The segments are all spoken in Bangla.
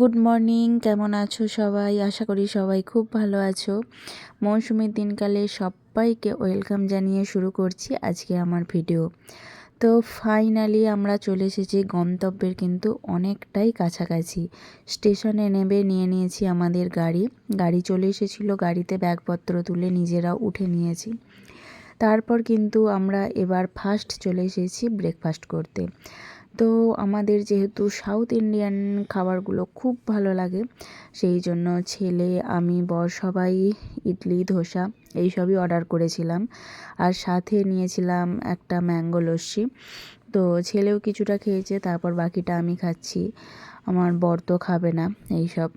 গুড মর্নিং কেমন আছো সবাই? আশা করি সবাই খুব ভালো আছো। মৌসুমীর দিনকালে সবাইকে ওয়েলকাম জানিয়ে শুরু করছি আজকে আমার ভিডিও। তো ফাইনালি আমরা চলে এসেছি গন্তব্যের কিন্তু অনেকটাই কাছাকাছি। স্টেশনে নেবে নিয়ে নিয়েছি আমাদের গাড়ি। গাড়ি চলে এসেছিল, গাড়িতে ব্যাগপত্র তুলে নিজেরা উঠে নিয়েছি। তারপর কিন্তু আমরা এবার ফার্স্ট চলে এসেছি ব্রেকফাস্ট করতে। তো আমাদের যেহেতু সাউথ ইন্ডিয়ান খাবারগুলো খুব ভালো লাগে, সেই জন্য ছেলে, আমি, বর সবাই ইডলি, ধোসা এইসবই অর্ডার করেছিলাম। আর সাথে নিয়েছিলাম একটা ম্যাঙ্গো লস্যি। তো ছেলেও কিছুটা খেয়েছে, তারপর বাকিটা আমি খাচ্ছি। আমার বর তো খাবে না এইসব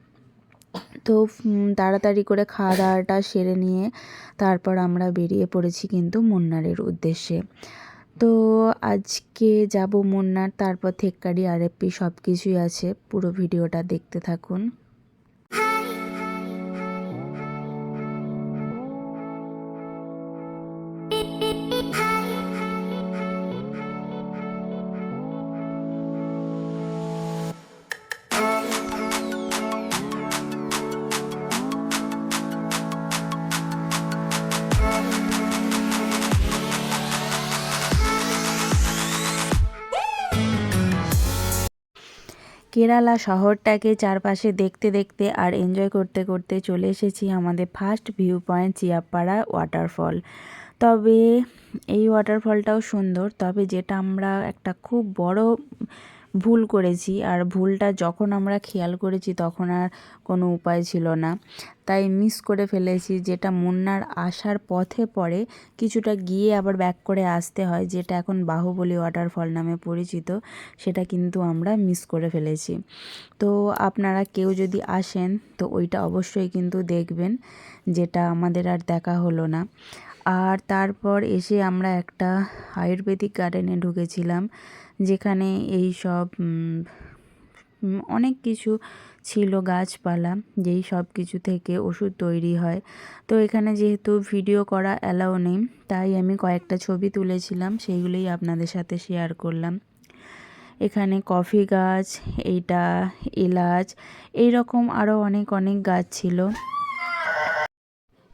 তো তাড়াতাড়ি করে খাওয়া দাওয়াটা সেরে নিয়ে তারপর আমরা বেরিয়ে পড়েছি কিন্তু মুন্নারের উদ্দেশ্যে। তো আজকে যাব মুন্নার তারপর থেক্কারি আরএফপি সব কিছুই আছে। পুরো ভিডিওটা দেখতে থাকুন। কেরালা শহরটাকে চারপাশে দেখতে দেখতে আর এনজয় করতে করতে চলে এসেছি আমাদের first view point Chiapara waterfall তবে এই ওয়াটারফলটাও সুন্দর, তবে যেটা আমরা একটা খুব বড় ভুল করেছি আর ভুলটা যখন আমরা খেয়াল করেছি তখন আর কোনো উপায় ছিল না। তাই মিস করে ফেলেছি যেটা মুন্নার আসার পথে পড়ে, কিছুটা গিয়ে আবার ব্যাক করে আসতে হয়, যেটা এখন বাহুবলী ওয়াটারফল নামে পরিচিত, সেটা কিন্তু আমরা মিস করে ফেলেছি। তো আপনারা কেউ যদি আসেন, তো ওইটা অবশ্যই কিন্তু দেখবেন, যেটা আমাদের আর দেখা হলো না। আর তারপর এসে আমরা একটা আয়ুর্বেদিক গার্ডেনে ঢুকেছিলাম, যেখানে এই সব অনেক কিছু ছিল গাছপালা, যেই সব কিছু থেকে ওষুধ তৈরি হয়। তো এখানে যেহেতু ভিডিও করা অ্যালাও নেই, তাই আমি কয়েকটা ছবি তুলেছিলাম, সেইগুলোই আপনাদের সাথে শেয়ার করলাম। এখানে কফি গাছ, এইটা এলাচ এই রকম আরও অনেক অনেক গাছ ছিল।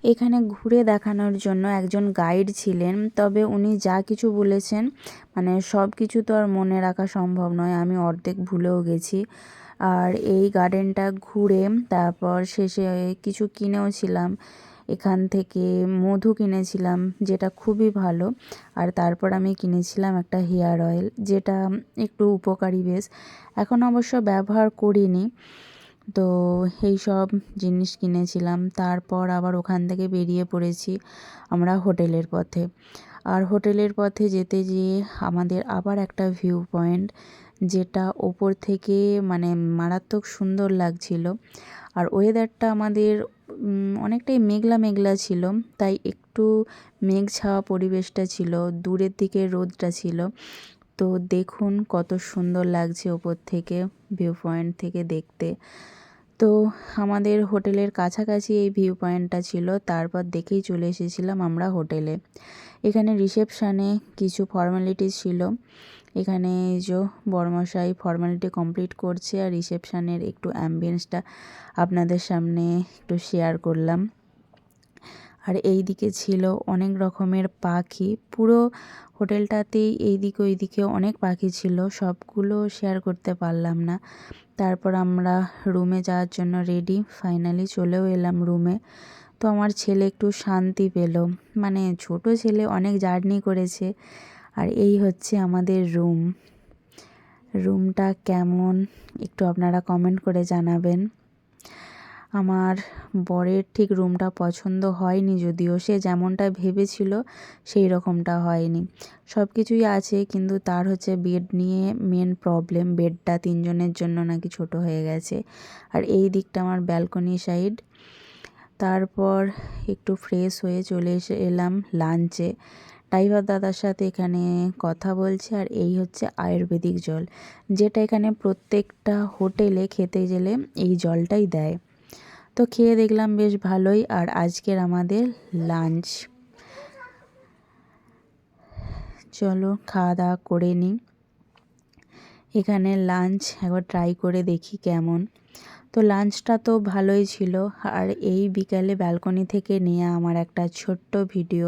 এখানে ঘুরে দেখানোর জন্য একজন গাইড ছিলেন। তবে উনি যা কিছু বলেছেন মানে সব কিছু তো আর মনে রাখা সম্ভব নয়, আমি অর্ধেক ভুলেও গেছি। আর এই গার্ডেনটা ঘুরে তারপর শেষে কিছু কিনেও ছিলাম এখান থেকে মধু কিনেছিলাম, যেটা খুবই ভালো। আর তারপর আমি কিনেছিলাম একটা হেয়ার অয়েল, যেটা একটু উপকারী বেশ। এখন অবশ্য ব্যবহার করিনি। তো এই সব জিনিস কিনেছিলাম। তারপর আবার ওখান থেকে বেরিয়ে পড়েছি আমরা হোটেলের পথে। আর হোটেলের পথে যেতে যেয়ে আমাদের আবার একটা ভিউ পয়েন্ট, যেটা ওপর থেকে মানে মারাত্মক সুন্দর লাগছিল। আর ওয়েদারটা আমাদের অনেকটাই মেঘলা মেঘলা ছিল, তাই একটু মেঘ ছাওয়া পরিবেশটা ছিল, দূরের দিকে রোদটা ছিল। তো দেখুন কত সুন্দর লাগছে ওপর থেকে ভিউ পয়েন্ট থেকে দেখতে। তো আমাদের হোটেলের কাছাকাছি এই ভিউ পয়েন্টটা ছিল, তারপর দেখেই চলে এসেছিলাম আমরা হোটেলে। এখানে রিসেপশানে কিছু ফর্মালিটি ছিল। এখানে যে বড়মশাই ফর্মালিটি কমপ্লিট করছে আর রিসেপশানের একটু অ্যাম্বিয়েন্সটা আপনাদের সামনে একটু শেয়ার করলাম। আর এই দিকে ছিল অনেক রকমের পাখি। পুরো হোটেলটাতেই এই দিকে ওই দিকে অনেক পাখি ছিল, সবগুলো শেয়ার করতে পারলাম না। তারপর আমরা রুমে যাওয়ার জন্য রেডি ফাইনালি চলেও এলাম রুমে তো আমার ছেলে একটু শান্তি পেল মানে ছোট ছেলে অনেক জার্নি করেছে। আর এই হচ্ছে আমাদের রুম রুমটা কেমন, একটু আপনারা কমেন্ট করে জানাবেন। আমার বরের ঠিক রুমটা পছন্দ হয়নি যদিও, সে যেমনটা ভেবেছিল সেই রকমটা হয়নি। সব কিছুই আছে, কিন্তু তার হচ্ছে বেড নিয়ে মেন প্রবলেম বেডটা তিনজনের জন্য নাকি ছোট হয়ে গেছে। আর এই দিকটা আমার ব্যালকনি সাইড তারপর একটু ফ্রেশ হয়ে চলে এসে এলাম লাঞ্চে ড্রাইভার দাদার সাথে এখানে কথা বলছে, আর এই হচ্ছে আয়ুর্বেদিক জল। যেটা এখানে প্রত্যেকটা হোটেলে খেতে গেলে এই জলটাই দেয়। তো খেয়ে দেখলাম বেশ ভালোই, আর আজকের আমাদের লাঞ্চ চলো খাওয়া দাওয়া করে নিই এখানে লাঞ্চ একবার ট্রাই করে দেখি কেমন। তো লাঞ্চটা তো ভালোই ছিল, আর এই বিকালে ব্যালকনি থেকে নেওয়া আমার একটা ছোট্ট ভিডিও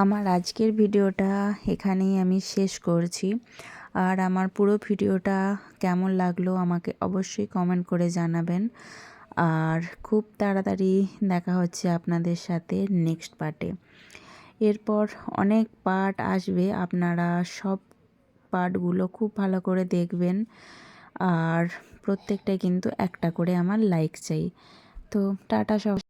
আমার আজকের ভিডিওটা এখানেই আমি শেষ করছি। আর আমার পুরো ভিডিওটা কেমন লাগল আমাকে অবশ্যই কমেন্ট করে জানাবেন। আর খুব তাড়াতাড়ি দেখা হচ্ছে আপনাদের সাথে নেক্সট পার্টে এরপর অনেক পার্ট আসবে, আপনারা সব পার্টগুলো খুব ভালো করে দেখবেন। আর প্রত্যেকটাই কিন্তু একটা করে আমার লাইক চাই। তো টাটা সব